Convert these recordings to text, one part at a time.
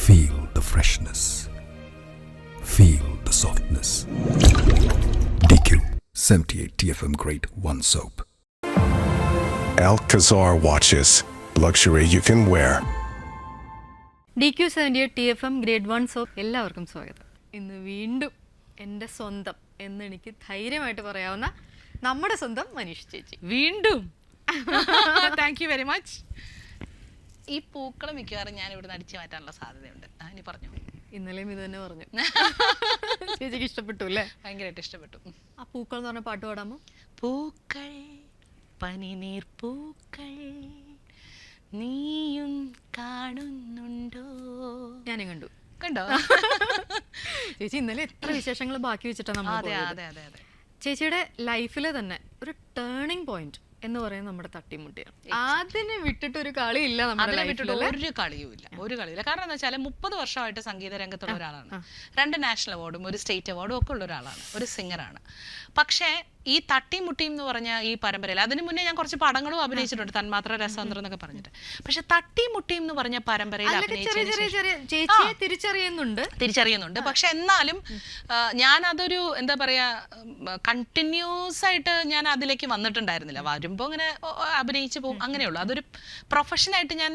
Feel the freshness. Feel the softness. DQ 78 TFM Grade 1 Soap. Alcazar watches. Luxury you can wear. D Q seventy T F M grade one soap എല്ലാവർക്കും സ്വാഗതം ഇന്ന് വീണ്ടും എന്റെ സ്വന്തം എന്ന് എനിക്ക് ധൈര്യമായിട്ട് പറയാവുന്ന നമ്മുടെ സ്വന്തം മനീഷ് ചേച്ചി വീണ്ടും താങ്ക് യു വെരി മച്ച് ഈ പൂക്കൾ മിക്കവാറും ഞാൻ ഇവിടെ അടിച്ചു മാറ്റാനുള്ള സാധ്യതയുണ്ട്. ഇനി പറഞ്ഞു? ഇന്നലെയും ഇത് തന്നെ പറഞ്ഞു. ചേച്ചിക്ക് ഇഷ്ടപ്പെട്ടു അല്ലേ? ഭയങ്കരമായിട്ട് ഇഷ്ടപ്പെട്ടു. ആ പൂക്കൾ എന്ന് പറഞ്ഞ പാട്ട് പാടാമോ? പൂക്കൾ പനിനീർ പൂക്കൾ നീയും കാണുന്നുണ്ടോ? ഞാനും കണ്ടു. കണ്ടോ? ചേച്ചി ഇന്നലെ എത്ര വിശേഷങ്ങൾ ബാക്കി വെച്ചിട്ടാണ് നമ്മൾ ചേച്ചിയുടെ ലൈഫിലെ തന്നെ ഒരു ടേണിംഗ് പോയിന്റ് എന്ന് പറയുന്നത് നമ്മുടെ തട്ടിമുട്ടിയാണ് അതിനെ വിട്ടിട്ട് ഒരു കളിയില്ല നമ്മുടെ അതിനെ ലൈഫിൽ വിട്ടിട്ട് ഒരു കളിയുമില്ല. ഒരു കളിയില്ല. കാരണം എന്താ വെച്ചാൽ മുപ്പത് വർഷമായിട്ട് സംഗീത രംഗത്തുള്ള ഒരാളാണ്. രണ്ട് നാഷണൽ അവാർഡും ഒരു സ്റ്റേറ്റ് അവാർഡും ഒക്കെ ഉള്ള ഒരാളാണ്. ഒരു സിംഗറാണ്. പക്ഷേ ഈ തട്ടിയും മുട്ടിയും എന്ന് പറഞ്ഞ ഈ പരമ്പരയിൽ അതിന് മുന്നേ ഞാൻ കുറച്ച് പടങ്ങളും അഭിനയിച്ചിട്ടുണ്ട് തന്മാത്ര രസതന്ത്രം എന്നൊക്കെ പറഞ്ഞിട്ട്. പക്ഷെ തട്ടിയും മുട്ടിയും എന്ന് പറഞ്ഞ പരമ്പരയിൽ തിരിച്ചറിയുന്നുണ്ട്. തിരിച്ചറിയുന്നുണ്ട്. പക്ഷെ എന്നാലും ഞാൻ അതൊരു എന്താ പറയാ കണ്ടിന്യൂസ് ആയിട്ട് ഞാൻ അതിലേക്ക് വന്നിട്ടുണ്ടായിരുന്നില്ല. വരുമ്പോൾ ഇങ്ങനെ അഭിനയിച്ചു പോകും അങ്ങനെയുള്ളൂ. അതൊരു പ്രൊഫഷനായിട്ട് ഞാൻ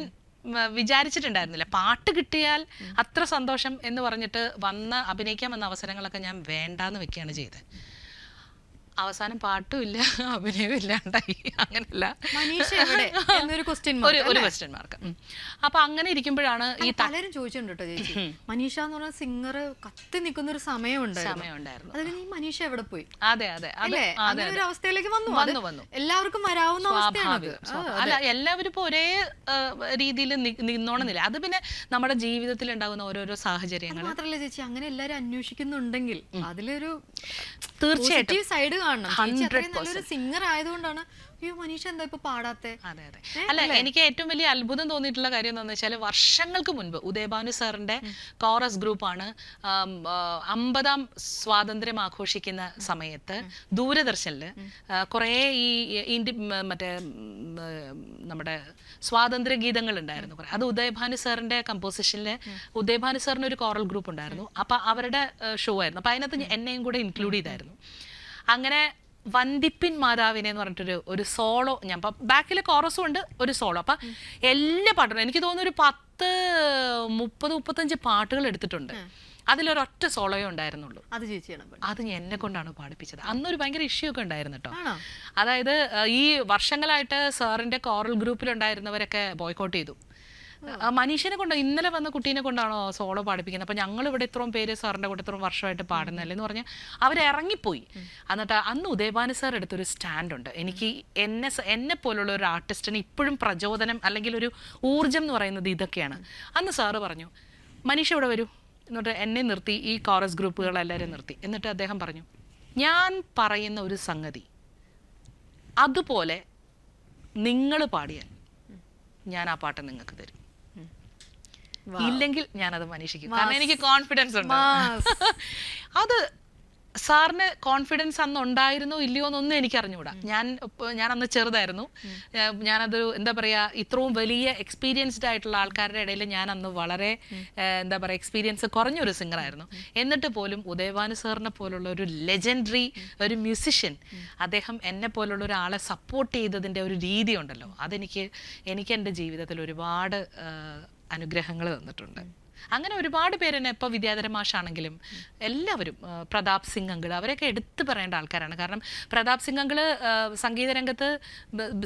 വിചാരിച്ചിട്ടുണ്ടായിരുന്നില്ല. പാട്ട് കിട്ടിയാൽ അത്ര സന്തോഷം എന്ന് പറഞ്ഞിട്ട് വന്ന് അഭിനയിക്കാൻ വന്ന അവസരങ്ങളൊക്കെ ഞാൻ വേണ്ടാന്ന് വെക്കുകയാണ് ചെയ്തത്. അവസാനം പാട്ടും ഇല്ല അഭിനയവും ഇല്ലാണ്ടായി. അങ്ങനല്ല. എന്നൊരു ക്വസ്റ്റ്യൻ ഒരു ഒരു ക്വസ്റ്റ്യൻ മാർക്ക് അപ്പൊ അങ്ങനെ ഇരിക്കുമ്പോഴാണ് ഈ പലരും ചോദിച്ചിട്ടുണ്ട് കേട്ടോ ചേച്ചി. മനീഷ എന്ന് പറഞ്ഞ സിംഗർ കത്തി നിൽക്കുന്ന ഒരു സമയമുണ്ട് സമയമുണ്ടായിരുന്നു. ഈ മനീഷ എവിടെ പോയി? അതെ അതെ. അതെ ഒരു അവസ്ഥയിലേക്ക് വന്നു. വന്നു, വന്നു. എല്ലാവർക്കും വരാവുന്ന. അല്ല എല്ലാവരും ഇപ്പൊ ഒരേ രീതിയിൽ നിന്നോണമെന്നില്ല അത് പിന്നെ നമ്മുടെ ജീവിതത്തിൽ ഉണ്ടാകുന്ന ഓരോരോ സാഹചര്യങ്ങൾ മാത്രല്ല ചേച്ചി അങ്ങനെ എല്ലാരും അന്വേഷിക്കുന്നുണ്ടെങ്കിൽ അതിലൊരു തീർച്ചയായിട്ടും. സൈഡ് കാണണം. ചേച്ചി 100% അത്രയും നല്ലൊരു സിംഗർ ആയതുകൊണ്ടാണ് അയ്യോ മനീഷ എന്താ ഇപ്പൊ പാടാത്തെ? അതെ അതെ. അല്ല എനിക്ക് ഏറ്റവും വലിയ അത്ഭുതം തോന്നിയിട്ടുള്ള കാര്യം എന്താണെന്ന് വെച്ചാൽ വർഷങ്ങൾക്ക് മുൻപ് ഉദയഭാനു സാറിന്റെ കോറസ് ഗ്രൂപ്പാണ് അമ്പതാം സ്വാതന്ത്ര്യം ആഘോഷിക്കുന്ന സമയത്ത് ദൂരദർശനിൽ കുറേ ഈ ഇന്ത്യ മറ്റേ നമ്മുടെ സ്വാതന്ത്ര്യ ഗീതങ്ങൾ ഉണ്ടായിരുന്നു കുറേ. അത് ഉദയഭാനു സാറിന്റെ കമ്പോസിഷനിൽ ഉദയഭാനു സാറിന് ഒരു കോറൽ ഗ്രൂപ്പ് ഉണ്ടായിരുന്നു. അപ്പൊ അവരുടെ ഷോ ആയിരുന്നു. അപ്പൊ അതിനകത്ത് എന്നെയും കൂടെ ഇൻക്ലൂഡ് ചെയ്തായിരുന്നു. അങ്ങനെ വന്ദിപ്പിൻ മാതാവിനെ എന്ന് പറഞ്ഞിട്ടൊരു ഒരു സോളോ ഞാൻ ബാക്കിൽ കോറസും ഉണ്ട് ഒരു സോളോ അപ്പം എല്ലാ പാട്ടും എനിക്ക് തോന്നുന്നു ഒരു പത്ത് മുപ്പത് മുപ്പത്തഞ്ച് പാട്ടുകൾ എടുത്തിട്ടുണ്ട്. അതിലൊരൊറ്റ സോളോയോ ഉണ്ടായിരുന്നുള്ളൂ. അത് ചേച്ചിയാണ് അത് എന്നെ കൊണ്ടാണ് പാടിപ്പിച്ചത്. അന്നൊരു ഭയങ്കര ഇഷ്യൂ ഒക്കെ ഉണ്ടായിരുന്നു കേട്ടോ അതായത് ഈ വർഷങ്ങളായിട്ട് സാറിന്റെ കോറൽ ഗ്രൂപ്പിലുണ്ടായിരുന്നവരൊക്കെ ബോയ്ക്കോട്ട് ചെയ്തു. മനീഷിനെ കൊണ്ടോ ഇന്നലെ വന്ന കുട്ടീനെ കൊണ്ടാണോ സോളോ പാടിപ്പിക്കുന്നത്? അപ്പൊ ഞങ്ങൾ ഇവിടെ ഇത്രയും പേര് സാറിന്റെ കൂടെ ഇത്രയും വർഷമായിട്ട് പാടുന്നല്ലേ എന്ന് പറഞ്ഞാൽ അവരിറങ്ങിപ്പോയി എന്നിട്ട് അന്ന് ഉദയഭാനു സാർ എടുത്തൊരു സ്റ്റാൻഡ് ഉണ്ട്. എനിക്ക് എന്നെ എന്നെ പോലുള്ള ഒരു ആർട്ടിസ്റ്റിന് ഇപ്പോഴും പ്രചോദനം അല്ലെങ്കിൽ ഒരു ഊർജം എന്ന് പറയുന്നത് ഇതൊക്കെയാണ്. അന്ന് സാറ് പറഞ്ഞു മനീഷ ഇവിടെ വരൂ? എന്നിട്ട് എന്നെ നിർത്തി ഈ കോറസ് ഗ്രൂപ്പുകളെല്ലാവരും നിർത്തി. എന്നിട്ട് അദ്ദേഹം പറഞ്ഞു ഞാൻ പറയുന്ന ഒരു സംഗതി അതുപോലെ നിങ്ങൾ പാടിയാൽ ഞാൻ ആ പാട്ട് നിങ്ങൾക്ക് തരും. ഇല്ലെങ്കിൽ ഞാനത് മനീഷിക്കും കാരണം എനിക്ക് കോൺഫിഡൻസ് ഉണ്ട്. അത് സാറിന് കോൺഫിഡൻസ് അന്ന് ഉണ്ടായിരുന്നോ ഇല്ലയോ എന്നൊന്നും എനിക്ക് അറിഞ്ഞുകൂടാ ഞാൻ ഞാൻ അന്ന് ചെറുതായിരുന്നു. ഞാനത് എന്താ പറയാ ഇത്രയും വലിയ എക്സ്പീരിയൻസ്ഡ് ആയിട്ടുള്ള ആൾക്കാരുടെ ഇടയിൽ ഞാൻ അന്ന് വളരെ എന്താ പറയാ എക്സ്പീരിയൻസ് കുറഞ്ഞൊരു സിംഗറായിരുന്നു എന്നിട്ട് പോലും ഉദയഭാനു സാറിനെ പോലുള്ള ഒരു ലെജൻഡറി ഒരു മ്യൂസിഷ്യൻ അദ്ദേഹം എന്നെ പോലുള്ള ഒരാളെ സപ്പോർട്ട് ചെയ്തതിന്റെ ഒരു രീതി ഉണ്ടല്ലോ. അതെനിക്ക് എനിക്ക് എന്റെ ജീവിതത്തിൽ ഒരുപാട് അനുഗ്രഹങ്ങൾ തന്നിട്ടുണ്ട്. അങ്ങനെ ഒരുപാട് പേര് തന്നെ ഇപ്പോൾ വിദ്യാധര മാഷാണെങ്കിലും എല്ലാവരും പ്രതാപ് സിംഗ് അങ്കിൾ അവരൊക്കെ എടുത്തു പറയേണ്ട ആൾക്കാരാണ്. കാരണം പ്രതാപ് സിംഗ് അങ്കിൾ സംഗീത രംഗത്ത്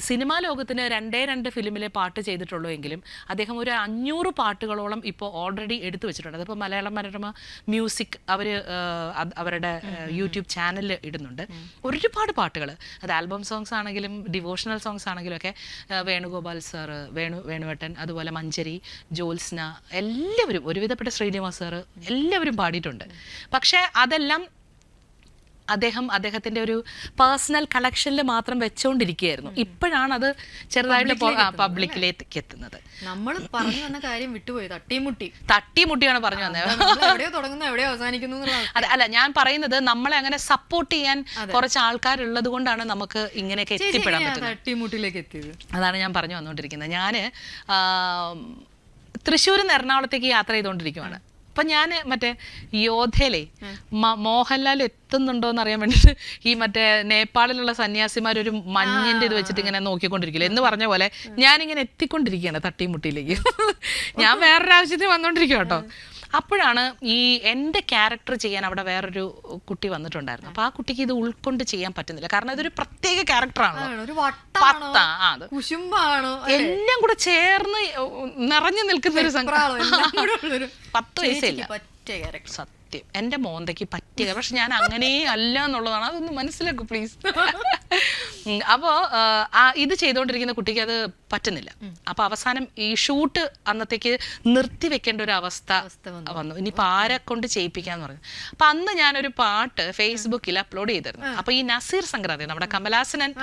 സിനിമാ ലോകത്തിന് രണ്ടേ രണ്ട് ഫിലിമിലെ പാട്ട് ചെയ്തിട്ടുള്ളൂ എങ്കിലും അദ്ദേഹം ഒരു അഞ്ഞൂറ് പാട്ടുകളോളം ഇപ്പോൾ ഓൾറെഡി എടുത്തു വെച്ചിട്ടുണ്ട്. അതിപ്പോൾ മലയാള മനോരമ മ്യൂസിക് അവർ അവരുടെ യൂട്യൂബ് ചാനലിൽ ഇടുന്നുണ്ട്. ഒരുപാട് പാട്ടുകൾ അത് ആൽബം സോങ്സ് ആണെങ്കിലും ഡിവോഷണൽ സോങ്സ് ആണെങ്കിലും ഒക്കെ വേണുഗോപാൽ സാറ് വേണു വേണുവേട്ടൻ അതുപോലെ മഞ്ചരി ജോത്സ്ന എല്ലാവരും ഒരുവിധപ്പെട്ട ശ്രീനിവാസ് സാറ് എല്ലാവരും പാടിയിട്ടുണ്ട്. പക്ഷേ അതെല്ലാം അദ്ദേഹം അദ്ദേഹത്തിന്റെ ഒരു പേഴ്സണൽ കളക്ഷനിൽ മാത്രം വെച്ചുകൊണ്ടിരിക്കുകയായിരുന്നു ഇപ്പോഴാണ് അത് ചെറുതായിട്ട് പബ്ലിക്കിലേക്ക് എത്തുന്നത് നമ്മൾ പറഞ്ഞു വന്ന കാര്യം വിട്ടുപോയി. തട്ടിമുട്ടി. തട്ടിമുട്ടിയാണ് പറഞ്ഞു വന്നത്. നമ്മൾ എവിടെയോ തുടങ്ങുന്നു എവിടെയോ അവസാനിക്കുന്നു അതെ അല്ല ഞാൻ പറയുന്നത് നമ്മളെ അങ്ങനെ സപ്പോർട്ട് ചെയ്യാൻ കുറച്ച് ആൾക്കാരുള്ളത് കൊണ്ടാണ് നമുക്ക് ഇങ്ങനെയൊക്കെ എത്തിപ്പെടാൻ പറ്റുന്നത്. തട്ടിമുട്ടിലേക്ക് എത്തിയത്? അതാണ് ഞാൻ പറഞ്ഞു വന്നുകൊണ്ടിരിക്കുന്നത് ഞാൻ തൃശ്ശൂരിൽ നിന്ന് എറണാകുളത്തേക്ക് യാത്ര ചെയ്തുകൊണ്ടിരിക്കുവാണ്. അപ്പൊ ഞാൻ മറ്റേ യോധയിലെ മോഹൻലാൽ എത്തുന്നുണ്ടോ എന്ന് അറിയാൻ വേണ്ടിട്ട് ഈ മറ്റേ നേപ്പാളിലുള്ള സന്യാസിമാർ ഒരു മഞ്ഞിന്റെ ഇത് വെച്ചിട്ട് ഇങ്ങനെ നോക്കിക്കൊണ്ടിരിക്കില്ല? എന്ന് പറഞ്ഞ പോലെ ഞാനിങ്ങനെ എത്തിക്കൊണ്ടിരിക്കുകയാണ് തട്ടിമുട്ടിയിലേക്ക്. ഞാൻ വേറൊരു ആവശ്യത്തിന് വന്നോണ്ടിരിക്കുക കേട്ടോ അപ്പോഴാണ് ഈ എന്റെ ക്യാരക്ടർ ചെയ്യാൻ അവിടെ വേറൊരു കുട്ടി വന്നിട്ടുണ്ടായിരുന്നു അപ്പൊ ആ കുട്ടിക്ക് ഇത് ഉൾക്കൊണ്ട് ചെയ്യാൻ പറ്റുന്നില്ല. കാരണം ഇതൊരു പ്രത്യേക ക്യാരക്ടറാണ് വട്ടാണോ? ആ എല്ലാം കൂടെ ചേർന്ന് നിറഞ്ഞു നിൽക്കുന്ന ഒരു സംഘം. പത്ത് വയസ്സില്ല ചേച്ചിക്ക് സത്യം എന്റെ മോന്തയ്ക്ക് പറ്റിയത് പക്ഷെ ഞാൻ അങ്ങനെ അല്ല എന്നുള്ളതാണ്. അതൊന്ന് മനസ്സിലാക്കൂ പ്ലീസ് അപ്പോൾ ഇത് ചെയ്തുകൊണ്ടിരിക്കുന്ന കുട്ടിക്ക് അത് പറ്റുന്നില്ല. അപ്പോൾ അവസാനം ഈ ഷൂട്ട് അന്നത്തേക്ക് നിർത്തി വെക്കേണ്ട ഒരു അവസ്ഥ വന്നു. ഇനിയിപ്പോൾ ആരെ കൊണ്ട് ചെയ്യിപ്പിക്കാന്ന് പറഞ്ഞു. അപ്പം അന്ന് ഞാനൊരു പാട്ട് ഫേസ്ബുക്കിൽ അപ്ലോഡ് ചെയ്തിരുന്നു. അപ്പോൾ ഈ നസീർ സംക്രാന്തി നമ്മുടെ കമലാസനൻ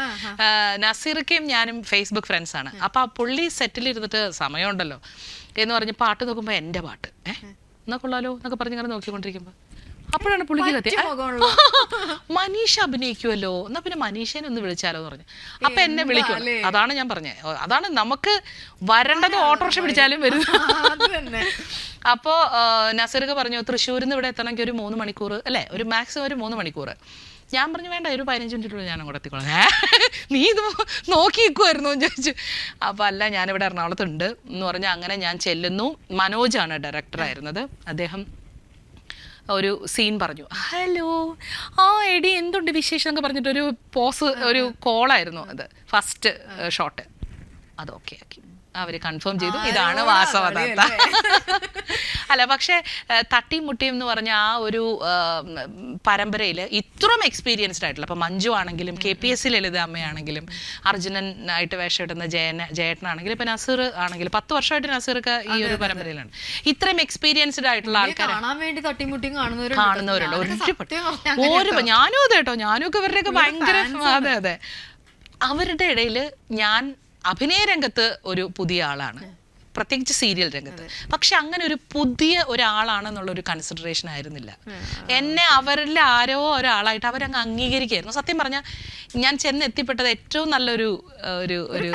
നസീർക്കയും ഞാനും ഫേസ്ബുക്ക് ഫ്രണ്ട്സ് ആണ്. അപ്പോൾ ആ പുള്ളി സെറ്റിലിരുന്നിട്ട് സമയമുണ്ടല്ലോ എന്ന് പറഞ്ഞ് പാട്ട് നോക്കുമ്പോൾ എന്റെ പാട്ട്. ഏഹ് എന്നാ കൊള്ളാലോ എന്നൊക്കെ പറഞ്ഞ് ഇങ്ങനെ നോക്കിക്കൊണ്ടിരിക്കുമ്പോ. അപ്പോഴാണ് പുള്ളിക്ക് കത്തി. മനീഷ അഭിനയിക്കുമല്ലോ എന്നാ പിന്നെ മനീഷനെ ഒന്ന് വിളിച്ചാലോ എന്ന് പറഞ്ഞു. അപ്പൊ എന്നെ വിളിക്കും. അതാണ് ഞാൻ പറഞ്ഞത് അതാണ് നമുക്ക് വരേണ്ടത് ഓട്ടോറിക്ഷ പിടിച്ചാലും വരും. അപ്പോ നസീർക്ക് പറഞ്ഞു തൃശ്ശൂരിൽ നിന്ന് ഇവിടെ എത്തണമെങ്കിൽ ഒരു മൂന്ന് മണിക്കൂർ അല്ലേ? ഒരു മാക്സിമം ഒരു മൂന്ന് മണിക്കൂർ ഞാൻ പറഞ്ഞു വേണ്ട ഒരു പതിനഞ്ച് മിനിറ്റുള്ളിൽ ഞാൻ അങ്ങോട്ട് എത്തിക്കോളാം? നീ ഇത് നോക്കി നിൽക്കുമായിരുന്നു എന്ന് ചോദിച്ചു. അപ്പോൾ അല്ല ഞാനിവിടെ എറണാകുളത്തുണ്ട്. എന്ന് പറഞ്ഞാൽ അങ്ങനെ ഞാൻ ചെല്ലുന്നു. മനോജാണ് ഡയറക്ടറായിരുന്നത് അദ്ദേഹം ഒരു സീൻ പറഞ്ഞു. ഹലോ ആ എടി എന്തുണ്ട് വിശേഷം? എന്നൊക്കെ പറഞ്ഞിട്ട് ഒരു പോസ് ഒരു കോളായിരുന്നു അത്. ഫസ്റ്റ് ഷോട്ട് അത് ഓക്കെ ആക്കി. അവർ കൺഫേം ചെയ്തു. ഇതാണ് വാസവദത്ത. അല്ല പക്ഷേ തട്ടിയും മുട്ടിയും എന്ന് പറഞ്ഞ ആ ഒരു പരമ്പരയിൽ ഇത്രയും എക്സ്പീരിയൻസ്ഡ് ആയിട്ടുള്ള ഇപ്പൊ മഞ്ജു ആണെങ്കിലും K P S C Lalitha അമ്മയാണെങ്കിലും Arjunan ആയിട്ട് വേഷം ഇടുന്ന ജയന ജയേട്ടനാണെങ്കിലും ഇപ്പൊ നസീർ ആണെങ്കിലും പത്ത് വർഷമായിട്ട് നസീർക്ക് ഈ ഒരു പരമ്പരയിലാണ്. ഇത്രയും എക്സ്പീരിയൻസ്ഡ് ആയിട്ടുള്ള ആൾക്കാരെ ആൾക്കാർ കാണുന്നവരുണ്ട് ഒരു. ഞാനും അതെ കേട്ടോ. ഞാനും ഒക്കെ ഇവരുടെയൊക്കെ ഭയങ്കര അതെ അതെ. അവരുടെ ഇടയിൽ ഞാൻ അഭിനയ രംഗത്ത് ഒരു പുതിയ ആളാണ്. പ്രത്യേകിച്ച് സീരിയൽ രംഗത്ത്. പക്ഷെ അങ്ങനെ ഒരു പുതിയ ഒരാളാണെന്നുള്ള ഒരു കൺസിഡറേഷൻ ആയിരുന്നില്ല എന്നെ അവരിൽ ആരോ ഒരാളായിട്ട് അവരങ്ങ് അംഗീകരിക്കായിരുന്നു. സത്യം പറഞ്ഞാൽ ഞാൻ ചെന്ന് എത്തിപ്പെട്ടത് ഏറ്റവും നല്ലൊരു ഒരു ഒരു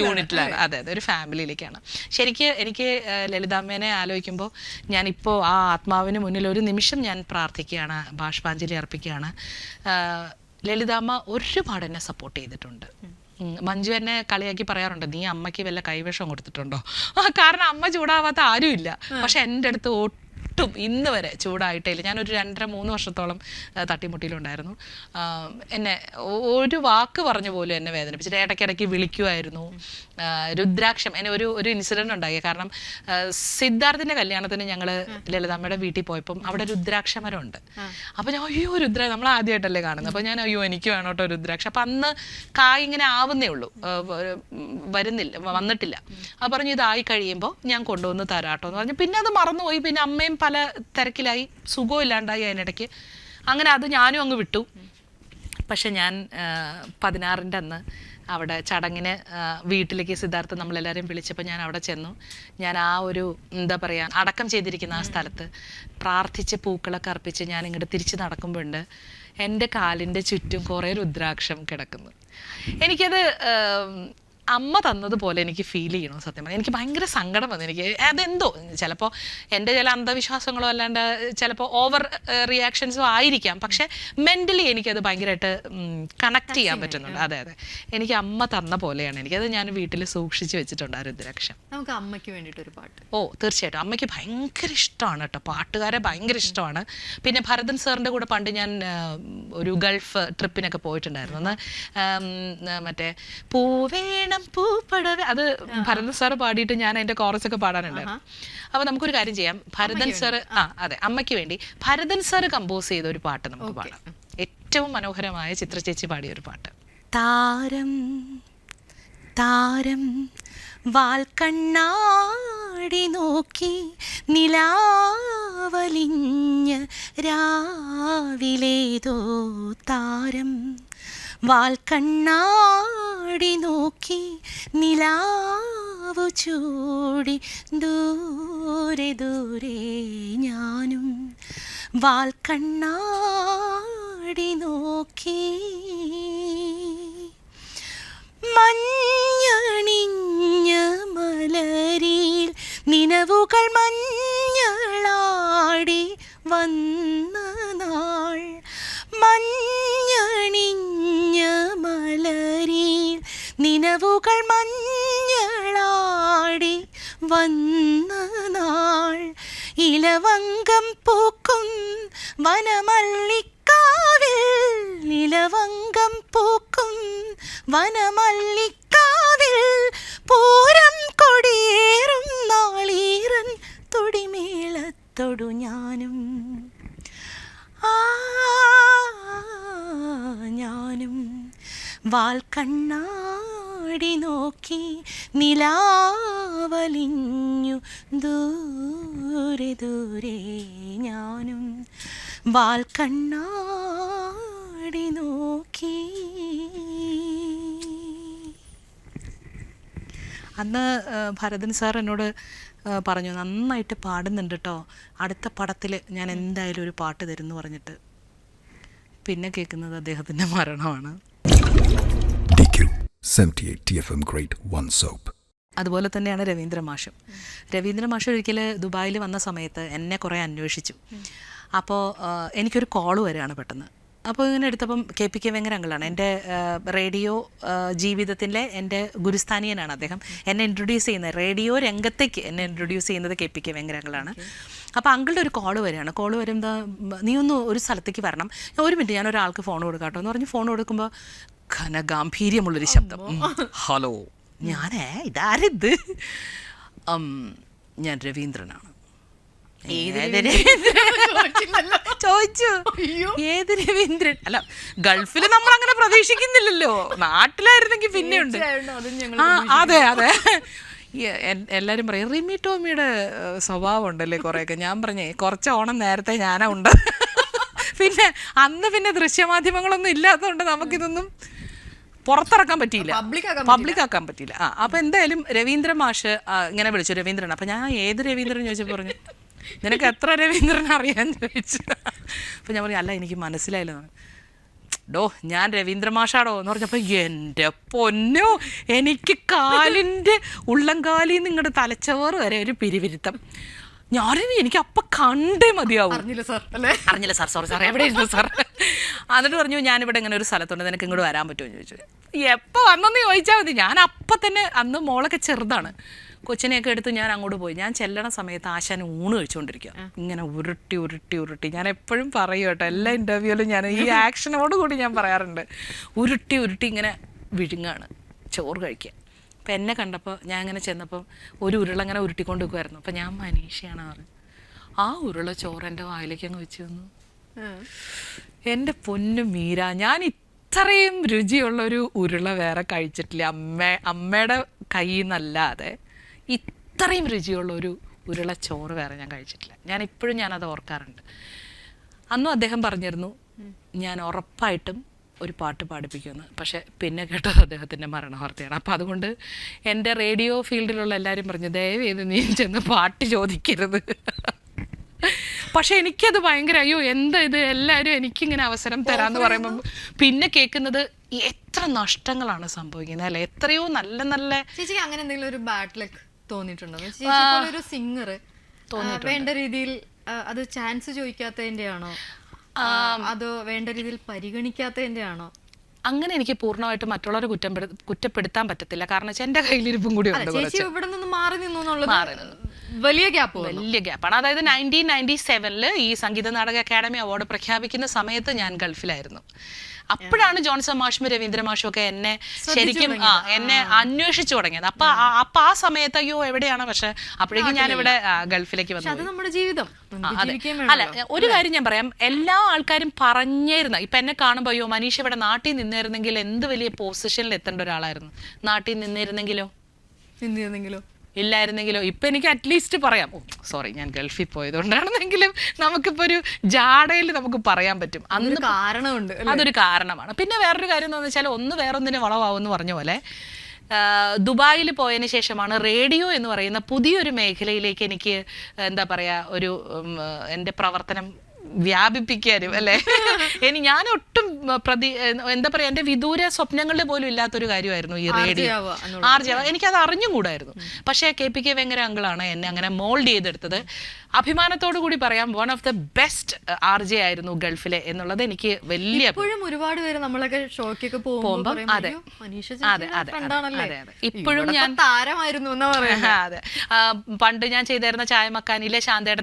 യൂണിറ്റിലാണ് അതെ. അതെ ഒരു ഫാമിലിയിലേക്കാണ് ശരിക്ക് എനിക്ക് ലളിതാമ്മേനെ ആലോചിക്കുമ്പോൾ ഞാനിപ്പോൾ ആ ആത്മാവിന് മുന്നിൽ ഒരു നിമിഷം ഞാൻ പ്രാർത്ഥിക്കുകയാണ് ബാഷ്പാഞ്ജലി അർപ്പിക്കുകയാണ്. ലളിതാമ്മ ഒരുപാട് എന്നെ സപ്പോർട്ട് ചെയ്തിട്ടുണ്ട്. മഞ്ജു എന്നെ കളിയാക്കി പറയാറുണ്ട് നീ അമ്മയ്ക്ക് വല്ല കൈവേഷം കൊടുത്തിട്ടുണ്ടോ? കാരണം അമ്മ ചൂടാവാത്ത ആരുമില്ല. പക്ഷെ എന്റെ അടുത്ത് ഒട്ടും ഇന്ന് വരെ ചൂടായിട്ടേ ഇല്ല ഞാനൊരു രണ്ടര മൂന്ന് വർഷത്തോളം തട്ടിമുട്ടിയിലുണ്ടായിരുന്നു. എന്നെ ഒരു വാക്ക് പറഞ്ഞു പോലും എന്നെ വേദനിപ്പിച്ചിട്ട് ഇടയ്ക്കിടയ്ക്ക് വിളിക്കുമായിരുന്നു രുദ്രാക്ഷം എന്നെ ഒരു ഒരു ഇൻസിഡന്റ് ഉണ്ടായി. കാരണം സിദ്ധാർത്ഥിന്റെ കല്യാണത്തിന് ഞങ്ങൾ ലളിതാമ്മയുടെ വീട്ടിൽ പോയപ്പം അവിടെ രുദ്രാക്ഷ മരമുണ്ട് അപ്പോൾ ഞാൻ അയ്യോ രുദ്ര നമ്മൾ ആദ്യമായിട്ടല്ലേ കാണുന്നത്. അപ്പോൾ ഞാൻ അയ്യോ എനിക്ക് വേണം കേട്ടോ രുദ്രാക്ഷ. അപ്പൊ അന്ന് കായ് ഇങ്ങനെ ആവുന്നേ ഉള്ളൂ. വരുന്നില്ല വന്നിട്ടില്ല. അപ്പൊ പറഞ്ഞു ഇതായി കഴിയുമ്പോൾ ഞാൻ കൊണ്ടുവന്ന് തരാട്ടോ എന്ന് പറഞ്ഞു. പിന്നെ അത് മറന്നുപോയി. പിന്നെ അമ്മയും പല തിരക്കിലായി. സുഖമില്ലാണ്ടായി അതിനിടയ്ക്ക്. അങ്ങനെ അത് ഞാനും അങ്ങ് വിട്ടു. പക്ഷെ ഞാൻ പതിനാറിന്റെ അന്ന് അവിടെ ചടങ്ങിന് വീട്ടിലേക്ക് സിദ്ധാർത്ഥ നമ്മളെല്ലാവരെയും വിളിച്ചപ്പോൾ ഞാൻ അവിടെ ചെന്നു. ഞാൻ ആ ഒരു എന്താ പറയുക അടക്കം ചെയ്തിരിക്കുന്ന ആ സ്ഥലത്ത് പ്രാർത്ഥിച്ച് പൂക്കളൊക്കെ അർപ്പിച്ച് ഞാൻ ഇങ്ങോട്ട് തിരിച്ച് നടക്കുമ്പോഴുണ്ട് എന്റെ കാലിന്റെ ചുറ്റും കുറേ രുദ്രാക്ഷം കിടക്കുന്നു. എനിക്കത് അമ്മ തന്നതുപോലെ എനിക്ക് ഫീൽ ചെയ്യണം സത്യം പറഞ്ഞാൽ എനിക്ക് ഭയങ്കര സങ്കടം വന്നു. എനിക്ക് അതെന്തോ? ചിലപ്പോൾ എന്റെ ചില അന്ധവിശ്വാസങ്ങളോ അല്ലാണ്ട് ചിലപ്പോൾ ഓവർ റിയാക്ഷൻസോ ആയിരിക്കാം. പക്ഷെ മെന്റലി എനിക്കത് ഭയങ്കരമായിട്ട് കണക്ട് ചെയ്യാൻ പറ്റുന്നുണ്ട്. അതെ അതെ. എനിക്ക് അമ്മ തന്ന പോലെയാണ്. എനിക്കത് ഞാൻ വീട്ടിൽ സൂക്ഷിച്ച് വെച്ചിട്ടുണ്ട് ആ രുദ്രാക്ഷം. നമുക്ക് അമ്മയ്ക്ക് വേണ്ടിയിട്ട് ഒരു പാട്ട്. ഓ തീർച്ചയായിട്ടും. അമ്മയ്ക്ക് ഭയങ്കര ഇഷ്ടമാണ് കേട്ടോ. പാട്ടുകാരെ ഭയങ്കര ഇഷ്ടമാണ്. പിന്നെ ഭരതൻ സാറിന്റെ കൂടെ പണ്ട് ഞാൻ ഒരു ഗൾഫ് ട്രിപ്പിനൊക്കെ പോയിട്ടുണ്ടായിരുന്നു. അന്ന് ആം, ആ, പൂവേണം പൂപ്പടവേ അത് ഭരതൻ സാറ് പാടിയിട്ട് ഞാൻ അതിന്റെ കോറസ് ഒക്കെ പാടാനുണ്ടായിരുന്നു. അപ്പൊ നമുക്കൊരു കാര്യം ചെയ്യാം. ഭരതൻ സാറ് ആ. അതെ. അമ്മയ്ക്ക് വേണ്ടി. ഭരതൻ സാറ് കമ്പോസ് ചെയ്ത ഒരു പാട്ട് നമുക്ക് പാടാം. ഏറ്റവും മനോഹരമായ ചിത്രചേച്ചി പാടിയ ഒരു പാട്ട്. താരം താരം വാൽക്കണ്ണാടി നോക്കി നിലാവലിഞ്ഞ രാവിലേതോ താരം. വാൽക്കണ്ണാടി നോക്കി നിലാവു ചൂടി ദൂരെ ദൂരെ ഞാനും. വാൽക്കണ്ണാടി നോക്കി മഞ്ഞണിഞ്ഞ മലരിയിൽ നിലവുകൾ മഞ്ഞളാടി വന്ന നാൾ. മഞ്ഞ നിനവു നിലവുകൾ മഞ്ഞളാടി വന്ന നാൾ ഇലവങ്കം പൂക്കും വനമല്ലിക്കാവിൽ ഇലവങ്കം പൂക്കും വനമല്ലിക്കാവിൽ പൂരം കൊടിയേറും നാളീറൻ തൊടിമേളത്തൊടു ഞാനും. ആ ഞാനും. വാൽ കണ്ണാടി നോക്കി നിലാവലിഞ്ഞു. ദൂരെ ദൂരെ ഞാനും വാൽക്കണ്ണാടി നോക്കി. അന്ന് ഭരതൻ സാർ എന്നോട് പറഞ്ഞു നന്നായിട്ട് പാടുന്നുണ്ട് കേട്ടോ അടുത്ത പടത്തിൽ ഞാൻ എന്തായാലും ഒരു പാട്ട് തരുമെന്ന് പറഞ്ഞിട്ട്. പിന്നെ കേൾക്കുന്നത് അദ്ദേഹത്തിന്റെ മരണമാണ്. DQ 78 TFM Grade 1 Soap. അതുപോലെ തന്നെയാണ് രവീന്ദ്ര മാഷും. രവീന്ദ്ര മാഷ് ഒരിക്കൽ ദുബായിൽ വന്ന സമയത്ത് എന്നെ കുറെ അന്വേഷിച്ചു. അപ്പോൾ എനിക്കൊരു കോൾ വരികയാണ് പെട്ടെന്ന്. അപ്പോൾ ഇങ്ങനെ എടുത്തപ്പം കെ പി കെ വെങ്കര എന്റെ റേഡിയോ ജീവിതത്തിലെ എന്റെ ഗുരുസ്ഥാനീയനാണ് അദ്ദേഹം. എന്നെ ഇൻട്രൊഡ്യൂസ് ചെയ്യുന്നത് റേഡിയോ രംഗത്തേക്ക് എന്നെ ഇൻട്രൊഡ്യൂസ് ചെയ്യുന്നത് കെ പി കെ വെങ്കര അപ്പോൾ അങ്കിളുടെ ഒരു കോൾ വരികയാണ്. കോൾ വരുമ്പോൾ നീ ഒന്ന് ഒരു സ്ഥലത്തേക്ക് വരണം. ഞാൻ ഒരു മിനിറ്റ് ഞാൻ ഒരാൾക്ക് ഫോൺ കൊടുക്കാട്ടോ എന്ന് പറഞ്ഞ് ഫോൺ കൊടുക്കുമ്പോൾ ഘനഗാംഭീര്യമുള്ളൊരു ശബ്ദം. ഹലോ. ഞാനേ ഇതാരിത് ഞാൻ രവീന്ദ്രനാണ്? ചോദിച്ചു. ഏത് രവീന്ദ്രൻ? അല്ല ഗൾഫിൽ നമ്മൾ അങ്ങനെ പ്രതീക്ഷിക്കുന്നില്ലല്ലോ. നാട്ടിലായിരുന്നെങ്കിൽ പിന്നെയുണ്ട്. ഉണ്ട് അതെ അതെ. ഈ എല്ലാവരും പറയും റിമി ടോമിയുടെ സ്വഭാവം ഉണ്ടല്ലേ കുറേയൊക്കെ. ഞാൻ പറഞ്ഞേ കുറച്ച് ഓണം നേരത്തെ ഞാനാ ഉണ്ട്. പിന്നെ അന്ന് പിന്നെ ദൃശ്യമാധ്യമങ്ങളൊന്നും ഇല്ലാത്തതുകൊണ്ട് നമുക്കിതൊന്നും പുറത്തിറക്കാൻ പറ്റിയില്ല. പബ്ലിക് ആക്കാൻ പറ്റിയില്ല. ആ അപ്പൊ എന്തായാലും രവീന്ദ്രൻ മാഷ് ഇങ്ങനെ വിളിച്ചു. രവീന്ദ്രൻ അപ്പൊ ഞാൻ ഏത് രവീന്ദ്രൻ ചോദിച്ചപ്പോൾ പറഞ്ഞു നിനക്ക് എത്ര രവീന്ദ്രൻ അറിയാൻ ചോദിച്ചു. അപ്പൊ ഞാൻ പറഞ്ഞു അല്ല എനിക്ക് മനസ്സിലായില്ല. ഡോ ഞാൻ രവീന്ദ്ര മാഷാടോ എന്ന് പറഞ്ഞപ്പോൾ എന്റെ പൊന്നു എനിക്ക് കാലിന്റെ ഉള്ളംകാലിൽ നിന്ന് ഇങ്ങോട്ട് തലച്ചോറ് വരെ ഒരു പിരിവിരുത്തം. ഞാനും എനിക്ക് അപ്പം കണ്ടേ മതിയാവും. അറിഞ്ഞില്ല സാർ അല്ലേ? അറിഞ്ഞില്ല സാർ സോറി സാർ എവിടെ ഇരുന്നു സാർ? എന്നിട്ട് പറഞ്ഞു ഞാനിവിടെ ഇങ്ങനെ ഒരു സ്ഥലത്തുണ്ട് നിനക്ക് ഇങ്ങോട്ട് വരാൻ പറ്റുമോ എന്ന് ചോദിച്ചു. എപ്പോൾ വന്നെന്ന് ചോദിച്ചാൽ മതി ഞാൻ അപ്പം തന്നെ അന്ന് മോളൊക്കെ ചെറുതാണ്. കൊച്ചിനെയൊക്കെ എടുത്ത് ഞാൻ അങ്ങോട്ട് പോയി. ഞാൻ ചെല്ലണ സമയത്ത് ആശാൻ ഊണ് കഴിച്ചുകൊണ്ടിരിക്കുക ഇങ്ങനെ ഉരുട്ടി ഉരുട്ടി ഉരുട്ടി. ഞാൻ എപ്പോഴും പറയും കേട്ടോ എല്ലാ ഇന്റർവ്യൂവിലും ഞാൻ ഈ ആക്ഷനോട് കൂടി ഞാൻ പറയാറുണ്ട്. ഉരുട്ടി ഉരുട്ടി ഇങ്ങനെ വിഴുങ്ങാണ് ചോറ് കഴിക്കുക അപ്പം എന്നെ കണ്ടപ്പോൾ ഞാൻ അങ്ങനെ ചെന്നപ്പോൾ ഒരു ഉരുളങ്ങനെ ഉരുട്ടിക്കൊണ്ട് നിൽക്കുമായിരുന്നു അപ്പം ഞാൻ മനീഷയാണ് പറഞ്ഞു ആ ഉരുള ചോറ് എന്റെ വായിലേക്ക് അങ്ങ് വെച്ച് തന്നു. എന്റെ പൊന്നു മീര ഞാൻ ഇത്രയും രുചിയുള്ള ഒരു ഉരുള വേറെ കഴിച്ചിട്ടില്ല. അമ്മ അമ്മയുടെ കയ്യിൽ നിന്നല്ലാതെ ഇത്രയും രുചിയുള്ള ഒരു ഉരുള ചോറ് വേറെ ഞാൻ കഴിച്ചിട്ടില്ല. ഞാൻ ഇപ്പോഴും ഞാനത് ഓർക്കാറുണ്ട്. അന്നും അദ്ദേഹം പറഞ്ഞിരുന്നു ഞാൻ ഉറപ്പായിട്ടും ഒരു പാട്ട് പാടിപ്പിക്കുമെന്ന്. പക്ഷെ പിന്നെ കേട്ടത് അദ്ദേഹത്തിന്റെ മരണവാർത്തയാണ്. അപ്പോൾ അതുകൊണ്ട് എന്റെ റേഡിയോ ഫീൽഡിലുള്ള എല്ലാവരും പറഞ്ഞു ദയവേത് നീ ചെന്ന് പാട്ട് ചോദിക്കരുത്. പക്ഷെ എനിക്കത് ഭയങ്കര അയ്യോ എന്താ ഇത്? എല്ലാവരും എനിക്കിങ്ങനെ അവസരം തരാമെന്ന് പറയുമ്പോൾ പിന്നെ കേൾക്കുന്നത് എത്ര നഷ്ടങ്ങളാണ് സംഭവിക്കുന്നത് അല്ലെ? എത്രയോ നല്ല നല്ല ചേച്ചി അങ്ങനെ എന്തെങ്കിലും ഒരു ബാഡ് ലക്ക് തോന്നിയിട്ടുണ്ടോ? ഒരു സിംഗർ വേണ്ട രീതിയിൽ അത് ചാൻസ് ചോദിക്കാത്തതിന്റെ ആണോ അതോ വേണ്ട രീതിയിൽ പരിഗണിക്കാത്തതിന്റെ ആണോ അങ്ങനെ എനിക്ക് പൂർണമായിട്ട് മറ്റുള്ളവരെ കുറ്റം കുറ്റപ്പെടുത്താൻ പറ്റത്തില്ല. കാരണം എന്റെ കയ്യിലിരിപ്പും കൂടി ഉണ്ട് ഇവിടെ നിന്ന് മാറി നിന്നു എന്നുള്ളത് വലിയ ഗ്യാപ്പ് വലിയ ഗ്യാപ്പാണ് അതായത് നയന്റീൻ നയന്റി സെവനിൽ ഈ സംഗീത നാടക അക്കാദമി അവാർഡ് പ്രഖ്യാപിക്കുന്ന സമയത്ത് ഞാൻ ഗൾഫിലായിരുന്നു. അപ്പോഴാണ് ജോൺസൺ മാഷും രവീന്ദ്ര മാഷും ഒക്കെ എന്നെ ശരിക്കും ആ എന്നെ അന്വേഷിച്ചു തുടങ്ങിയത്. അപ്പൊ അപ്പൊ ആ സമയത്ത് അയ്യോ എവിടെയാണ്? പക്ഷെ അപ്പോഴേക്കും ഞാൻ ഇവിടെ ഗൾഫിലേക്ക് വന്നു അത് നമ്മുടെ ജീവിതം. അല്ല ഒരു കാര്യം ഞാൻ പറയാം. എല്ലാ ആൾക്കാരും പറഞ്ഞിരുന്ന. ഇപ്പൊ എന്നെ കാണുമ്പോ അയ്യോ മനീഷ് ഇവിടെ നാട്ടിൽ നിന്നിരുന്നെങ്കിൽ എന്ത് വലിയ പൊസിഷനിൽ എത്തേണ്ട ഒരാളായിരുന്നു. നാട്ടിൽ നിന്നിരുന്നെങ്കിലോ? എന്ത് ചെയ്യുന്നെങ്കിലോ ഇല്ലായിരുന്നെങ്കിലോ? ഇപ്പം എനിക്ക് അറ്റ്ലീസ്റ്റ് പറയാം. ഓ സോറി ഞാൻ ഗൾഫിൽ പോയതുകൊണ്ടാണെന്നെങ്കിലും നമുക്കിപ്പോൾ ഒരു ജാടയിൽ നമുക്ക് പറയാൻ പറ്റും. അന്ന് കാരണമുണ്ട് അതൊരു കാരണമാണ്. പിന്നെ വേറൊരു കാര്യം എന്ന് വെച്ചാൽ ഒന്ന് വേറൊന്നിന് വളവാകുമെന്ന് പറഞ്ഞ പോലെ ദുബായിൽ പോയതിന് ശേഷമാണ് റേഡിയോ എന്ന് പറയുന്ന പുതിയൊരു മേഖലയിലേക്ക് എനിക്ക് എന്താ പറയുക ഒരു എന്റെ പ്രവർത്തനം വ്യാപിപ്പിക്കാനും അല്ലേ? ഇനി ഞാൻ ഒട്ടും പ്രതി എന്താ പറയാ എന്റെ വിദൂര സ്വപ്നങ്ങളിൽ പോലും ഇല്ലാത്തൊരു കാര്യമായിരുന്നു ഈ റേഡിയോ. ആർജവ എനിക്കത് അറിഞ്ഞുകൂടായിരുന്നു പക്ഷേ കെ പി കെ വെങ്കര അങ്കിളാണ് എന്നെ അങ്ങനെ മോൾഡ് ചെയ്തെടുത്തത്. അഭിമാനത്തോടു കൂടി പറയാം one of the best R J ആയിരുന്നു ഗൾഫിലെ എന്നുള്ളത് എനിക്ക് വലിയ ഒരുപാട് പേര് നമ്മളൊക്കെ ഷോക്കൊക്കെ പോകുമ്പം, പോകുമ്പോൾ അതെ. അതെ, അതെ. ഇപ്പോഴും ഞാൻ- താരമായിരുന്നു അതെ. പണ്ട് ഞാൻ ചെയ്തിരുന്ന ചായമക്കാനിലെ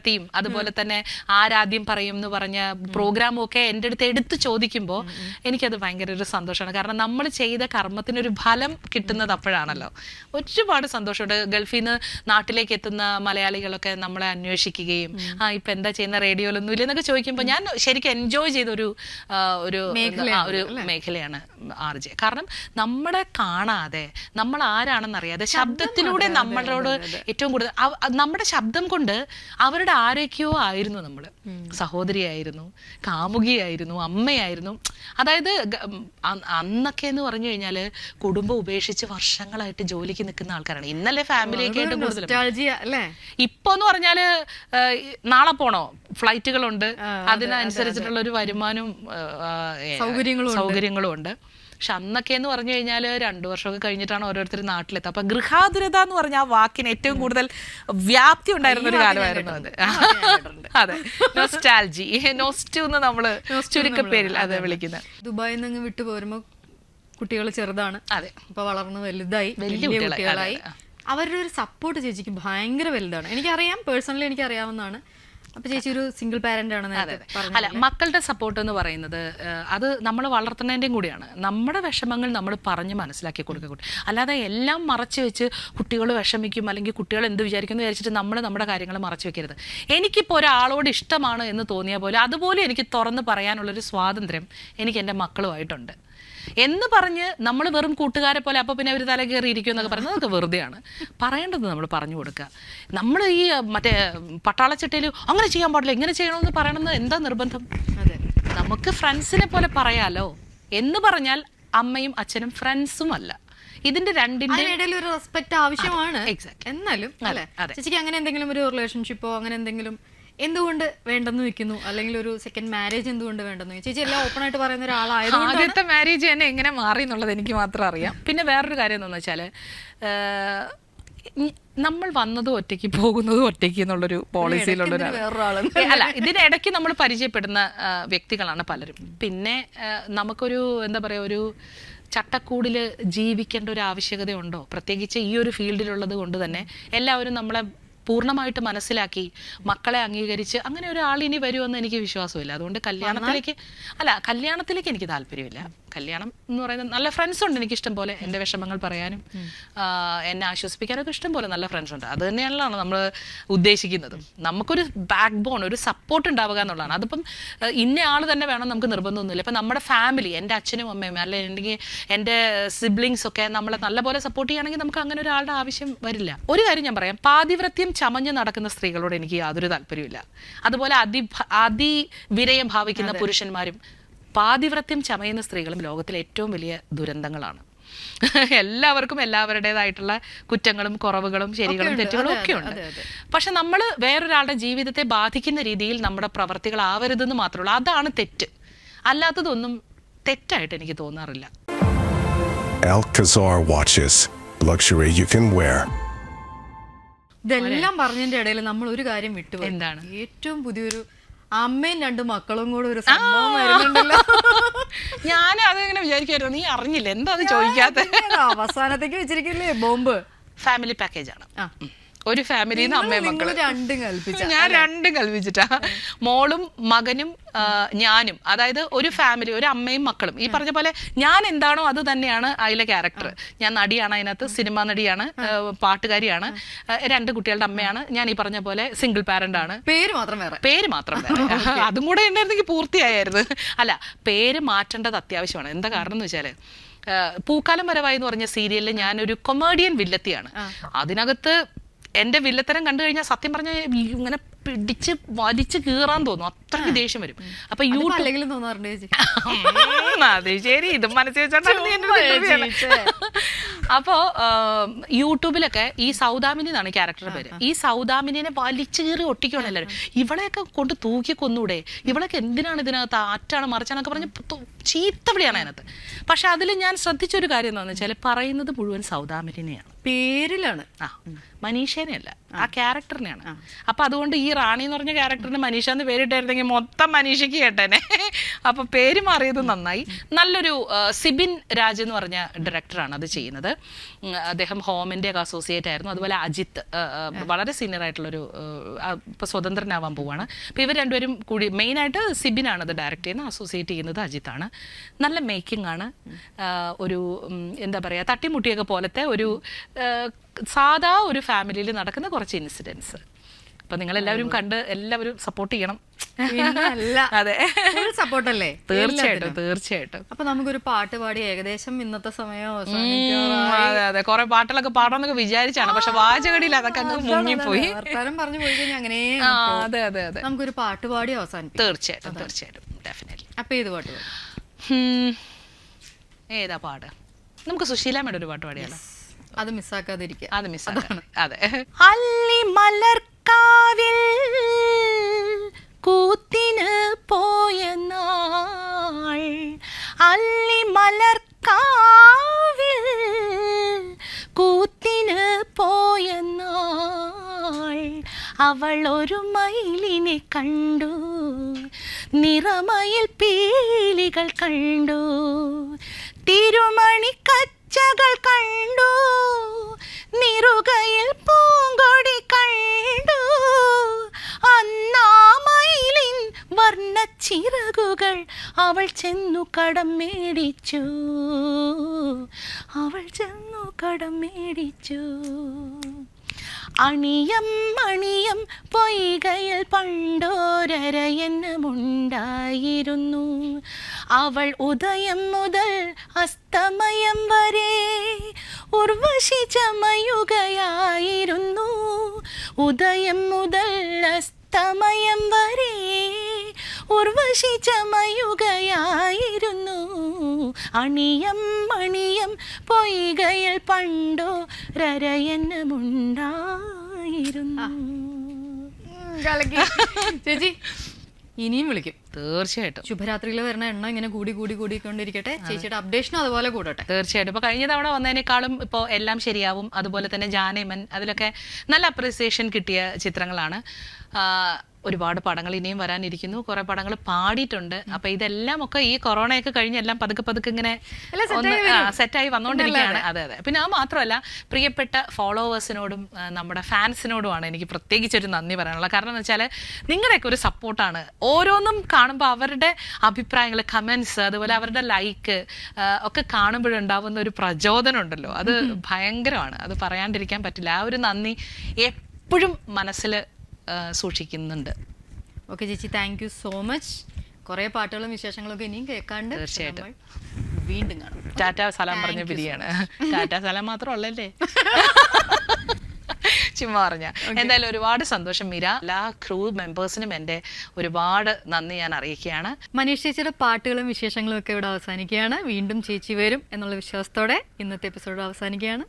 തീം അതുപോലെ തന്നെ ആരാദ്യം പറയും എന്ന് പറഞ്ഞ പ്രോഗ്രാമും ഒക്കെ എന്റെ അടുത്ത് എടുത്ത് ചോദിക്കുമ്പോൾ എനിക്കത് ഭയങ്കര ഒരു സന്തോഷമാണ്. കാരണം നമ്മൾ ചെയ്ത കർമ്മത്തിനൊരു ഫലം കിട്ടുന്നത് അപ്പോഴാണല്ലോ. ഒരുപാട് സന്തോഷമുണ്ട്. ഗൾഫിൽ നിന്ന് നാട്ടിലേക്ക് എത്തുന്ന മലയാളികളൊക്കെ നമ്മളെ അന്വേഷിക്കുകയും ആ ഇപ്പം എന്താ ചെയ്യുന്ന? റേഡിയോയിലൊന്നും ഇല്ല എന്നൊക്കെ ചോദിക്കുമ്പോൾ ഞാൻ ശരിക്കും എൻജോയ് ചെയ്തൊരു ഒരു ഒരു ഒരു മേഖലയാണ് ആർ ജെ. കാരണം നമ്മളെ കാണാതെ നമ്മൾ ആരാണെന്ന് അറിയാതെ ശബ്ദത്തിലൂടെ നമ്മളോട് ഏറ്റവും കൂടുതൽ നമ്മുടെ ശബ്ദം കൊണ്ട് അവരുടെ ആരൊക്കെയോ ആയിരുന്നു നമ്മൾ സഹോദരിയായിരുന്നു കാമുകിയായിരുന്നു അമ്മയായിരുന്നു. അതായത് അന്നൊക്കെ എന്ന് പറഞ്ഞു കഴിഞ്ഞാൽ കുടുംബം ഉപേക്ഷിച്ച് വർഷങ്ങളായിട്ട് ജോലിക്ക് നിൽക്കുന്ന ആൾക്കാരാണ്. ഇന്നലെ ഫാമിലിയൊക്കെ ആയിട്ട് കൂടുതൽ ഇപ്പൊ എന്ന് പറഞ്ഞാൽ നാളെ പോണോ? ഫ്ലൈറ്റുകളുണ്ട്. അതിനനുസരിച്ചിട്ടുള്ള ഒരു വരുമാനവും സൗകര്യങ്ങളും ഉണ്ട്. പക്ഷെ അന്നൊക്കെ എന്ന് പറഞ്ഞു കഴിഞ്ഞാൽ രണ്ടു വർഷമൊക്കെ കഴിഞ്ഞിട്ടാണ് ഓരോരുത്തർ നാട്ടിലെത്തുക. അപ്പൊ ഗൃഹാതുരത എന്ന് പറഞ്ഞ ആ വാക്കിന് ഏറ്റവും കൂടുതൽ വ്യാപ്തി ഉണ്ടായിരുന്ന ഒരു കാലമായിരുന്നു അത്. അതെ. നൊസ്റ്റാൽജി നോസ്റ്റു എന്ന് നമ്മൾ ചുരുക്കപ്പേരിൽ അതെ വിളിക്കുന്നത് ദുബായിൽ നിന്ന് വിട്ടു പോരുമ്പോ കുട്ടികൾ ചെറുതാണ്. അതെ. ഇപ്പൊ വളർന്ന് വലുതായി. വലിയ കുട്ടികളായി. അവരുടെ ഒരു സപ്പോർട്ട് ചേച്ചിക്ക് ഭയങ്കര വലുതാണ്. എനിക്കറിയാം പേഴ്സണലി എനിക്ക് അറിയാവുന്നതാണ് അപ്പൊ ചേച്ചി ഒരു സിംഗിൾ പാരന്റ് ആണ് അല്ല മക്കളുടെ സപ്പോർട്ട് എന്ന് പറയുന്നത് അത് നമ്മൾ വളർത്തുന്നതിന്റെയും കൂടിയാണ്. നമ്മുടെ വിഷമങ്ങൾ നമ്മൾ പറഞ്ഞ് മനസ്സിലാക്കി കൊടുക്കുക അല്ലാതെ എല്ലാം മറച്ചു വെച്ച് കുട്ടികൾ വിഷമിക്കും അല്ലെങ്കിൽ കുട്ടികൾ എന്ത് വിചാരിക്കും എന്ന് വിചാരിച്ചിട്ട് നമ്മൾ നമ്മുടെ കാര്യങ്ങൾ മറച്ചു വെക്കരുത്. എനിക്കിപ്പോൾ ഒരാളോട് ഇഷ്ടമാണ് എന്ന് തോന്നിയ പോലെ അതുപോലെ എനിക്ക് തുറന്ന് പറയാനുള്ളൊരു സ്വാതന്ത്ര്യം എനിക്ക് എന്റെ മക്കളുമായിട്ടുണ്ട്. എന്ന് പറഞ്ഞ് നമ്മൾ വെറും കൂട്ടുകാരെ പോലെ അപ്പോൾ പിന്നെ ഒരു തല കയറി ഇരിക്കും എന്നൊക്കെ പറയുന്നത് അതൊക്കെ വെറുതെയാണ്. പറയേണ്ടത് നമ്മൾ പറഞ്ഞു കൊടുക്കുക. നമ്മൾ ഈ മറ്റേ പട്ടാളച്ചട്ടയിൽ അങ്ങനെ ചെയ്യാൻ പാടില്ല ഇങ്ങനെ ചെയ്യണമെന്ന് പറയണമെന്ന് എന്താ നിർബന്ധം? അതെ. നമുക്ക് ഫ്രണ്ട്സിനെ പോലെ പറയാലോ? എന്ന് പറഞ്ഞാൽ അമ്മയും അച്ഛനും ഫ്രണ്ട്സും അല്ല. ഇതിന്റെ രണ്ടിന്റെ ഇടയിൽ ഒരു റെസ്പെക്ട് ആവശ്യമാണ്. എന്നാലും അല്ലെ? ചേച്ചിക്ക് അങ്ങനെ എന്തെങ്കിലും ഒരു റിലേഷൻഷിപ്പോ അങ്ങനെ എന്തെങ്കിലും എന്തുകൊണ്ട് വേണ്ടെന്ന് വെക്കുന്നു അല്ലെങ്കിൽ ഒരു സെക്കൻഡ് മാരേജ് എന്തുകൊണ്ട് വേണ്ടെന്ന് വെക്കുന്നു? ചേച്ചി എല്ലാം ഓപ്പൺ ആയിട്ട് പറയുന്ന ഒരാളായതുകൊണ്ട് ആദ്യത്തെ മാരേജ് തന്നെ എങ്ങനെ മാറി എന്നുള്ളത് എനിക്ക് മാത്രം അറിയാം. പിന്നെ വേറൊരു കാര്യം എന്താണെന്ന് വെച്ചാൽ നമ്മൾ വന്നതും ഒറ്റയ്ക്ക് പോകുന്നതും ഒറ്റയ്ക്ക് എന്നുള്ളൊരു പോളിസിയിലുള്ള ഇടയ്ക്ക് എന്തിന് അല്ല ഇതിനിടയ്ക്ക് നമ്മൾ പരിചയപ്പെടുന്ന വ്യക്തികളാണ് പലരും. പിന്നെ നമുക്കൊരു എന്താ പറയുക ഒരു ചട്ടക്കൂടിൽ ജീവിക്കേണ്ട ഒരു ആവശ്യകതയുണ്ടോ? പ്രത്യേകിച്ച് ഈ ഒരു ഫീൽഡിലുള്ളത് കൊണ്ട് തന്നെ എല്ലാവരും നമ്മളെ പൂർണമായിട്ട് മനസ്സിലാക്കി മക്കളെ അംഗീകരിച്ച് അങ്ങനെ ഒരാൾ ഇനി വരുമെന്ന് എനിക്ക് വിശ്വാസമില്ല. അതുകൊണ്ട് കല്യാണത്തിലേക്ക് അല്ല കല്യാണത്തിലേക്ക് എനിക്ക് താല്പര്യമില്ല. കല്യാണം എന്ന് പറയുന്നത് നല്ല ഫ്രണ്ട്സ് ഉണ്ട് എനിക്ക് ഇഷ്ടം പോലെ എന്റെ വിഷമങ്ങൾ പറയാനും എന്നെ ആശ്വസിപ്പിക്കാനൊക്കെ ഇഷ്ടം പോലെ നല്ല ഫ്രണ്ട്സ് ഉണ്ട്. അത് തന്നെയാണല്ലോ നമ്മൾ ഉദ്ദേശിക്കുന്നത്. നമുക്കൊരു ബാക്ക് ബോൺ ഒരു സപ്പോർട്ട് ഉണ്ടാവുക എന്നുള്ളതാണ്. അതിപ്പം ഇന്ന ആൾ തന്നെ വേണം നമുക്ക് നിർബന്ധമൊന്നുമില്ല. ഇപ്പം നമ്മുടെ ഫാമിലി എന്റെ അച്ഛനും അമ്മയും അല്ലെങ്കിൽ എന്റെ സിബ്ലിങ്സ് ഒക്കെ നമ്മളെ നല്ലപോലെ സപ്പോർട്ട് ചെയ്യുകയാണെങ്കിൽ നമുക്ക് അങ്ങനെ ഒരാളുടെ ആവശ്യം വരില്ല. ഒരു കാര്യം ഞാൻ പറയാം. പാതിവ്രത്യം ചമഞ്ഞ് നടക്കുന്ന സ്ത്രീകളോട് എനിക്ക് യാതൊരു താല്പര്യമില്ല അതുപോലെ അതി അതിവിരയം ഭാവിക്കുന്ന പുരുഷന്മാരും പാതിവ്രത്യം ചമയുന്ന സ്ത്രീകളും ലോകത്തിലെ ഏറ്റവും വലിയ ദുരന്തങ്ങളാണ്. എല്ലാവർക്കും എല്ലാവരുടേതായിട്ടുള്ള കുറ്റങ്ങളും കുറവുകളും ശരികളും തെറ്റുകളും ഒക്കെ ഉണ്ട് പക്ഷെ നമ്മൾ വേറൊരാളുടെ ജീവിതത്തെ ബാധിക്കുന്ന രീതിയിൽ നമ്മുടെ പ്രവർത്തികൾ ആവരുതെന്ന് മാത്രമേ ഉള്ളൂ അതാണ് തെറ്റ്. അല്ലാത്തതൊന്നും തെറ്റായിട്ട് എനിക്ക് തോന്നാറില്ല. Alcazar watches. Luxury you can wear. ഇതെല്ലാം പറഞ്ഞതിന്റെ ഇടയിൽ നമ്മൾ ഒരു കാര്യം വിട്ടു എന്താണ്? ഏറ്റവും പുതിയൊരു അമ്മയും രണ്ട് മക്കളും കൂടെ ഒരു സംഭവം വരുന്നുണ്ടല്ലോ. ഞാൻ അതിങ്ങനെ വിചാരിക്കുമായിരുന്നു നീ അറിഞ്ഞില്ല? എന്താ അത് ചോദിക്കാത്ത? അവസാനത്തേക്ക് വെച്ചിരിക്കില്ലേ ബോംബ്. ഫാമിലി പാക്കേജ് ആണ്. ആ. ഒരു ഫാമിലിന്ന് അമ്മയും മക്കളും. രണ്ടും കൽപ്പിച്ച ഞാൻ രണ്ടും കൽപ്പിച്ചിട്ടാ. മോളും മകനും ഞാനും അതായത് ഒരു ഫാമിലി ഒരു അമ്മയും മക്കളും. ഈ പറഞ്ഞ പോലെ ഞാൻ എന്താണോ അത് തന്നെയാണ് അതിലെ ക്യാരക്ടർ ഞാൻ നടിയാണ് അതിനകത്ത് സിനിമാ നടിയാണ് പാട്ടുകാരിയാണ് രണ്ട് കുട്ടികളുടെ അമ്മയാണ്. ഞാൻ ഈ പറഞ്ഞ പോലെ സിംഗിൾ പാരന്റ് ആണ്. പേര് മാത്രം വേറെ. പേര് മാത്രം വേറെ. അതും കൂടെ ഉണ്ടായിരുന്നെങ്കിൽ പൂർത്തിയായിരുന്നു അല്ല പേര് മാറ്റേണ്ടത് അത്യാവശ്യമാണ്. എന്താ കാരണം എന്ന് വെച്ചാൽ ആ, പൂക്കാലം വരവായി എന്ന് പറഞ്ഞ സീരിയലിൽ ഞാനൊരു കൊമേഡിയൻ വില്ലത്തിയാണ്. അതിനകത്ത് എന്റെ വില്ലത്തരം കണ്ടു കഴിഞ്ഞാൽ സത്യം പറഞ്ഞാൽ ഇങ്ങനെ പിടിച്ച് വലിച്ച് കീറാൻ തോന്നും. അത്രയ്ക്ക് ദേഷ്യം വരും. അപ്പൊ യൂട്യൂബ് തോന്നാറുണ്ട് അത് ശരി. ഇത് മനസ്സിൽ വെച്ചോണ്ടാണ്. അപ്പോ യൂട്യൂബിലൊക്കെ ഈ സൗദാമിനി എന്നാണ് ക്യാരക്ടർ പേര്. ഈ സൗദാമിനിനെ വലിച്ചു കീറി ഒട്ടിക്കുകയാണ് എല്ലാവരും. ഇവളെയൊക്കെ കൊണ്ട് തൂക്കി കൊന്നൂടെ? ഇവളൊക്കെ എന്തിനാണ് ഇതിനകത്ത് ആറ്റാണ് മറിച്ചാണൊക്കെ പറഞ്ഞ് ചീത്ത വിളിയാണ് അതിനകത്ത്. പക്ഷെ അതിൽ ഞാൻ ശ്രദ്ധിച്ചൊരു കാര്യം എന്താണെന്ന് വെച്ചാൽ പറയുന്നത് മുഴുവൻ സൗദാമിനിയാണ് പേരിലാണ്. ആ. മനീഷേനെയല്ല. ആ ക്യാരക്ടറിനെയാണ് അപ്പൊ അതുകൊണ്ട് ഈ റാണി എന്ന് പറഞ്ഞ ക്യാരക്ടറിന് മനീഷ എന്ന് പേരിട്ടായിരുന്നെങ്കിൽ മൊത്തം മനീഷയ്ക്ക് കേട്ടേനെ. അപ്പൊ പേര് മാറിയത് നന്നായി. നല്ലൊരു സിബിൻ രാജ് എന്ന് പറഞ്ഞ ഡയറക്ടറാണ് അത് ചെയ്യുന്നത്. അദ്ദേഹം ഹോമിന്റെ ഒക്കെ അസോസിയേറ്റ് ആയിരുന്നു. അതുപോലെ അജിത്ത് വളരെ സീനിയർ ആയിട്ടുള്ളൊരു ഇപ്പൊ സ്വതന്ത്രനാവാൻ പോവാണ്. അപ്പൊ ഇവർ രണ്ടുപേരും കൂടി മെയിൻ ആയിട്ട് സിബിൻ ആണ് അത് ഡയറക്റ്റ് ചെയ്യുന്നത്. അസോസിയേറ്റ് ചെയ്യുന്നത് അജിത്താണ്. നല്ല മേക്കിംഗ് ആണ്. ഒരു എന്താ പറയാ തട്ടിമുട്ടിയൊക്കെ പോലത്തെ ഒരു സാധാ ഒരു ഫാമിലിയിൽ നടക്കുന്ന കുറച്ച് ഇൻസിഡൻസ് അപ്പൊ നിങ്ങൾ എല്ലാവരും കണ്ട് എല്ലാവരും സപ്പോർട്ട് ചെയ്യണം. അതെ. സപ്പോർട്ടല്ലേ തീർച്ചയായിട്ടും തീർച്ചയായിട്ടും. അപ്പൊ നമുക്കൊരു പാട്ട് പാടി ഏകദേശം ഇന്നത്തെ സമയം അതെ അതെ. കുറെ പാട്ടുകളൊക്കെ പാടാന്നൊക്കെ വിചാരിച്ചാണ്. പക്ഷെ വാചകടിയിൽ അതൊക്കെ അങ്ങ് മുങ്ങിപ്പോയി. വർത്താനം പറഞ്ഞു പോയി കഴിഞ്ഞാൽ അങ്ങനെ അതെ അതെ അതെ. നമുക്കൊരു പാട്ട് പാടി അവസാനിപ്പിക്കാം. തീർച്ചയായിട്ടും തീർച്ചയായിട്ടും. ഡെഫിനറ്റ്ലി അപ്പൊ ഏത് പാട്ട് ഏതാ പാട്? നമുക്ക് സുശീലാമ്മയുടെ ഒരു പാട്ട് പാടിയാലോ? അത് മിസ്സാക്കാതിരിക്കുക അത് മിസ്സാക്കാണ് അതെ. അല്ലി മലർക്കാവിൽ കൂത്തിന് പോയ നാൾ അല്ലി മലർക്കാവിൽ കൂത്തിന് പോയ നാൾ. അവൾ ഒരു മയിലിനെ കണ്ടു നിറമയിൽ പീലികൾ കണ്ടു തിരുമണി കച്ചകൾ കണ്ടു നിറുകയിൽ പൂങ്കൊടി വർണച്ചിറകുകൾ അവൾ ചെന്നു കടം മേടിച്ചു. അവൾ ചെന്നു കടം മേടിച്ചു. അണിയം അണിയം പൊയ്കയിൽ പണ്ടോരരയന്നമുണ്ടായിരുന്നു. അവൾ ഉദയം മുതൽ അസ്തമയം വരെ ഉർവശി ചമയുകയായിരുന്നു. ഉദയം മുതൽ അസ്തമയം വരെ ഉർവശി ചമയുകയായിരുന്നു അണിയം മണിയം പൊയ്കയിൽ പണ്ടോ രരയന്നമുണ്ടായിരുന്നു. ചേച്ചി ഇനിയും വിളിക്കും. തീർച്ചയായിട്ടും. ശുഭരാത്രിയിൽ വരുന്ന എണ്ണ ഇങ്ങനെ കൂടി കൂടി കൂടിക്കൊണ്ടിരിക്കട്ടെ. ചേച്ചിയുടെ അപ്ഡേഷനും അതുപോലെ കൂടട്ടെ. തീർച്ചയായിട്ടും. ഇപ്പൊ കഴിഞ്ഞ തവണ വന്നതിനേക്കാളും ഇപ്പോൾ എല്ലാം ശരിയാവും. അതുപോലെ തന്നെ ജാനേമൻ. അതിലൊക്കെ നല്ല അപ്രിസിയേഷൻ കിട്ടിയ ചിത്രങ്ങളാണ്. ഒരുപാട് പടങ്ങൾ ഇനിയും വരാനിരിക്കുന്നു. കുറെ പടങ്ങൾ പാടിയിട്ടുണ്ട്. അപ്പൊ ഇതെല്ലാം ഒക്കെ ഈ കൊറോണയൊക്കെ കഴിഞ്ഞ് എല്ലാം പതുക്കെ പതുക്കെ ഇങ്ങനെ സെറ്റായി വന്നുകൊണ്ടിരിക്കുകയാണ് അതെ അതെ. പിന്നെ അത് മാത്രമല്ല പ്രിയപ്പെട്ട ഫോളോവേഴ്സിനോടും നമ്മുടെ ഫാൻസിനോടുമാണ് എനിക്ക് പ്രത്യേകിച്ച് ഒരു നന്ദി പറയാനുള്ളത്. കാരണം എന്ന് വെച്ചാൽ നിങ്ങളുടെയൊക്കെ ഒരു സപ്പോർട്ടാണ്. ഓരോന്നും കാണുമ്പോൾ അവരുടെ അഭിപ്രായങ്ങൾ കമൻസ് അതുപോലെ അവരുടെ ലൈക്ക് ഒക്കെ കാണുമ്പോഴുണ്ടാവുന്ന ഒരു പ്രചോദനം ഉണ്ടല്ലോ അത് ഭയങ്കരമാണ്. അത് പറയാണ്ടിരിക്കാൻ പറ്റില്ല. ആ ഒരു നന്ദി എപ്പോഴും മനസ്സിൽ സൂക്ഷിക്കുന്നുണ്ട്. ഓക്കെ ചേച്ചി താങ്ക് യു സോ മച്ച് കുറേ പാട്ടുകളും വിശേഷങ്ങളൊക്കെ ഇനിയും കേൾക്കാണ്ട് തീർച്ചയായിട്ടും. വീണ്ടും കാണും. ടാറ്റ സലാം പറഞ്ഞ പിരിയാണ് ടാറ്റ സലാം മാത്രമല്ലല്ലേ ചുമ്മാ പറഞ്ഞ. എന്തായാലും ഒരുപാട് സന്തോഷം മീര. എല്ലാ ക്രൂ മെമ്പേഴ്സിനും എന്റെ ഒരുപാട് നന്ദി ഞാൻ അറിയിക്കുകയാണ്. മനീഷ് ചേച്ചിയുടെ പാട്ടുകളും വിശേഷങ്ങളും ഒക്കെ ഇവിടെ അവസാനിക്കുകയാണ്. വീണ്ടും ചേച്ചി വരും എന്നുള്ള വിശ്വാസത്തോടെ ഇന്നത്തെ എപ്പിസോഡ് അവസാനിക്കുകയാണ്.